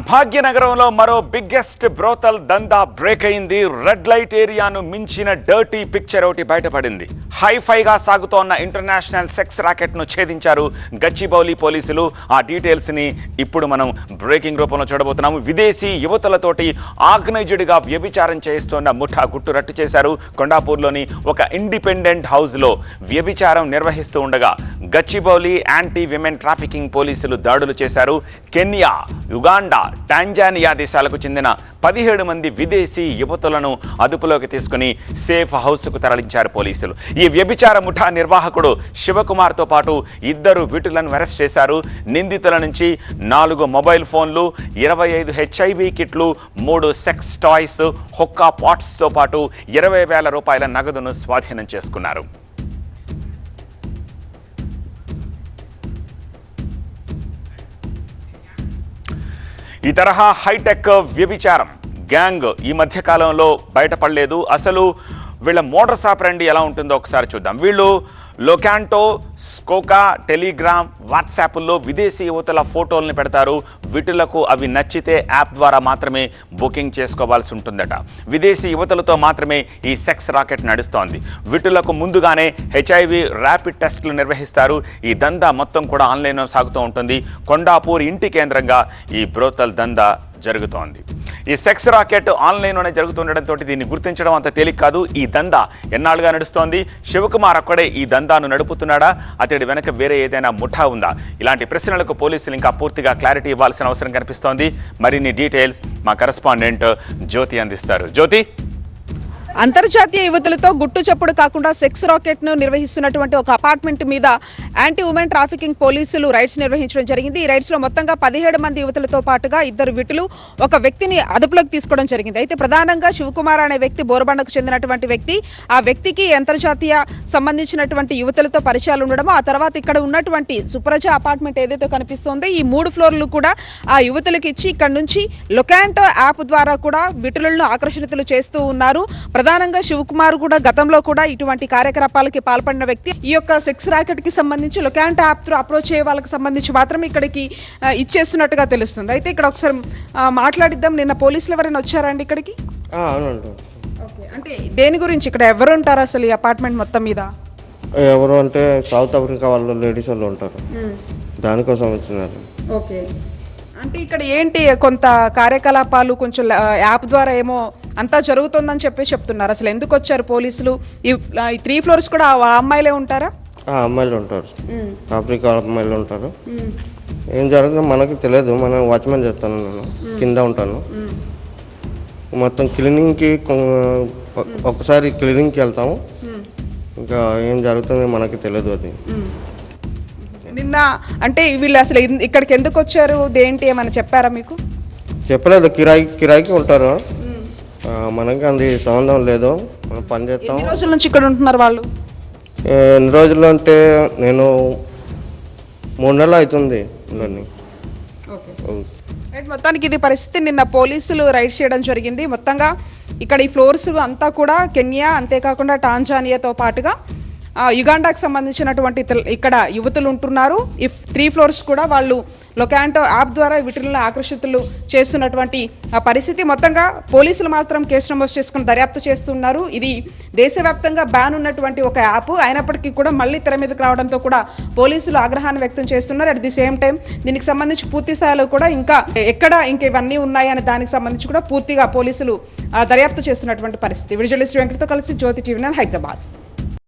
భాగ్యనగరంలో మరో biggest brothel దందా బ్రేక్ అయింది. రెడ్ లైట్ ఏరియాను మించిన డర్టీ పిక్చర్ ఒకటి బయటపడింది. హైఫైగా సాగుతోన్న ఇంటర్నేషనల్ సెక్స్ ర్యాకెట్ను ఛేదించారు గచ్చిబౌలి పోలీసులు. ఆ డీటెయిల్స్ని ఇప్పుడు మనం బ్రేకింగ్ రూపంలో చూడబోతున్నాము. విదేశీ యువతలతోటి ఆర్గనైజ్డ్గా వ్యభిచారం చేస్తున్న ముఠా గుట్టు రట్టు చేశారు. కొండాపూర్లోని ఒక ఇండిపెండెంట్ హౌస్లో వ్యభిచారం నిర్వహిస్తూ ఉండగా గచ్చిబౌలి యాంటీ విమెన్ ట్రాఫికింగ్ పోలీసులు దాడులు చేశారు. కెన్యా యుగాండా టాంజానియా దేశాలకు చెందిన పదిహేడు మంది విదేశీ యువతులను అదుపులోకి తీసుకుని సేఫ్ హౌస్కు తరలించారు పోలీసులు. ఈ వ్యభిచార ముఠా నిర్వాహకుడు శివకుమార్తో పాటు ఇద్దరు విటులను అరెస్ట్ చేశారు. నిందితుల నుంచి నాలుగు మొబైల్ ఫోన్లు ఇరవై ఐదు హెచ్ఐవి కిట్లు మూడు సెక్స్ టాయ్స్ హొక్కా పాట్స్తో పాటు ఇరవై వేల రూపాయల నగదును స్వాధీనం చేసుకున్నారు. ఈ తరహా హైటెక్ వ్యభిచారం. గ్యాంగ్ ఈ మధ్య కాలంలో బయటపడలేదు. అసలు వీళ్ళ మోటార్ సాపరండి ఎలా ఉంటుందో ఒకసారి చూద్దాం. వీళ్ళు లొకాంటో స్కోకా టెలిగ్రామ్ వాట్సాప్లో విదేశీ యువతల ఫోటోల్ని పెడతారు. వీటిలకు అవి నచ్చితే యాప్ ద్వారా మాత్రమే బుకింగ్ చేసుకోవాల్సి ఉంటుందట. విదేశీ యువతలతో మాత్రమే ఈ సెక్స్ రాకెట్ నడుస్తోంది. వీటిలకు ముందుగానే హెచ్ఐవి ర్యాపిడ్ టెస్టులు నిర్వహిస్తారు. ఈ దందా మొత్తం కూడా ఆన్లైన్లో సాగుతూ ఉంటుంది. కొండాపూర్ ఇంటి కేంద్రంగా ఈ బ్రోతల్ దందా జరుగుతోంది. ఈ సెక్స్ రాకెట్ ఆన్లైన్లోనే జరుగుతుండటంతో దీన్ని గుర్తించడం అంత తేలిక కాదు. ఈ దందా ఎన్నాళ్ళుగా నడుస్తోంది? శివకుమార్ అక్కడే ఈ దందాను నడుపుతున్నాడా? అతడి వెనక వేరే ఏదైనా ముఠా ఉందా? ఇలాంటి ప్రశ్నలకు పోలీసులు ఇంకా పూర్తిగా క్లారిటీ ఇవ్వాల్సిన అవసరం కనిపిస్తోంది. మరిన్ని డీటెయిల్స్ మా కరెస్పాండెంట్ జ్యోతి అందిస్తారు. జ్యోతి? అంతర్జాతీయ యువతులతో గుట్టు చప్పుడు కాకుండా సెక్స్ రాకెట్ను నిర్వహిస్తున్నటువంటి ఒక అపార్ట్మెంట్ మీద యాంటీ ఉమెన్ ట్రాఫికింగ్ పోలీసులు రైడ్స్ నిర్వహించడం జరిగింది. ఈ రైడ్స్లో మొత్తంగా పదిహేడు మంది యువతులతో పాటుగా ఇద్దరు విటులు ఒక వ్యక్తిని అదుపులోకి తీసుకోవడం జరిగింది. అయితే ప్రధానంగా శివకుమార్ అనే వ్యక్తి బోరబండకు చెందినటువంటి వ్యక్తి ఆ వ్యక్తికి అంతర్జాతీయ సంబంధించినటువంటి యువతులతో పరిచయాలు ఉండడం ఆ తర్వాత ఇక్కడ ఉన్నటువంటి సుప్రజ అపార్ట్మెంట్ ఏదైతే కనిపిస్తుందో ఈ మూడు ఫ్లోర్లు కూడా ఆ యువతులకు ఇచ్చి ఇక్కడ నుంచి లొకాంటో యాప్ ద్వారా కూడా విటులను ఆకర్షితులు చేస్తూ ఉన్నారు. ప్రధానంగా శివకుమార్ కూడా గతంలో కూడా ఇటువంటి కార్యకలాపాలకి పాల్పడిన వ్యక్తి. ఈ యొక్క సెక్స్ ర్యాకెట్కి సంబంధించి లొకాంటో యాప్ త్రూ అప్రోచ్ అయ్యే వాళ్ళకి సంబంధించి మాత్రం ఇక్కడికి ఇచ్చేస్తున్నట్టుగా తెలుస్తుంది. అయితే ఇక్కడ ఒకసారి మాట్లాడిద్దాం. నిన్న పోలీసులు ఎవరైనా వచ్చారండి ఇక్కడికి? అంటే దేని గురించి? ఇక్కడ ఎవరు ఉంటారు అసలు ఈ అపార్ట్మెంట్ మొత్తం మీద? ఎవరు అంటే సౌత్ ఆఫ్రికా వాళ్ళు లేడీస్ వాళ్ళు ఉంటారు. దానికోసం వచ్చినారు. ఓకే. అంటే ఇక్కడ ఏంటి కొంత కార్యకలాపాలు కొంచెం యాప్ ద్వారా ఏమో అంతా జరుగుతుందని చెప్పేసి చెప్తున్నారు. అసలు ఎందుకు వచ్చారు పోలీసులు? ఈ త్రీ ఫ్లోర్స్ కూడా ఆ అమ్మాయిలే ఉంటారా? ఆ, అమ్మాయిలు ఉంటారు. ఆఫ్రికా అమ్మాయిలు ఉంటారు. ఏం జరుగుతుందో మనకి తెలియదు. మనం వాచ్మెన్ చెప్తాను నేను. కింద ఉంటాను. మొత్తం క్లీనింగ్కి ఒకసారి క్లీనింగ్కి వెళ్తాము. ఇంకా ఏం జరుగుతుందో మనకి తెలియదు అది. నిన్న అంటే వీళ్ళు అసలు ఇక్కడికి ఎందుకు వచ్చారు? దేంటి ఏమైనా చెప్పారా మీకు? చెప్పలేదు. కిరాయి కిరాయికి ఉంటారు. మనకి అది సంబంధం లేదు. మనం పని చేస్తాం. ఎన్ని రోజుల నుంచి ఇక్కడ ఉంటున్నారు వాళ్ళు? ఎన్ని రోజులు అంటే నేను మూడు నెలలు అవుతుంది మొత్తానికి ఇది పరిస్థితి. నిన్న పోలీసులు రైడ్ చేయడం జరిగింది. మొత్తంగా ఇక్కడ ఈ ఫ్లోర్స్ అంతా కూడా కెన్యా అంతేకాకుండా టాంజానియాతో పాటుగా ఆ, యుగాండాకు సంబంధించినటువంటి ఇక్కడ యువతులు ఉంటున్నారు. ఈ త్రీ ఫ్లోర్స్ కూడా వాళ్ళు లొకాంటో యాప్ ద్వారా వీటిని ఆకర్షితులు చేస్తున్నటువంటి ఆ పరిస్థితి. మొత్తంగా పోలీసులు మాత్రం కేసు నమోదు చేసుకుని దర్యాప్తు చేస్తున్నారు. ఇది దేశవ్యాప్తంగా బ్యాన్ ఉన్నటువంటి ఒక యాప్. అయినప్పటికీ కూడా మళ్ళీ తెర మీదకి రావడంతో కూడా పోలీసులు ఆగ్రహాన్ని వ్యక్తం చేస్తున్నారు. అట్ ది సేమ్ టైం దీనికి సంబంధించి పూర్తి స్థాయిలో కూడా ఇంకా ఎక్కడ ఇంకా ఇవన్నీ ఉన్నాయి అనే దానికి సంబంధించి కూడా పూర్తిగా పోలీసులు దర్యాప్తు చేస్తున్నటువంటి పరిస్థితి. విడుదల శ్రీ వెంకటతో కలిసి జ్యోతి టీవీ హైదరాబాద్.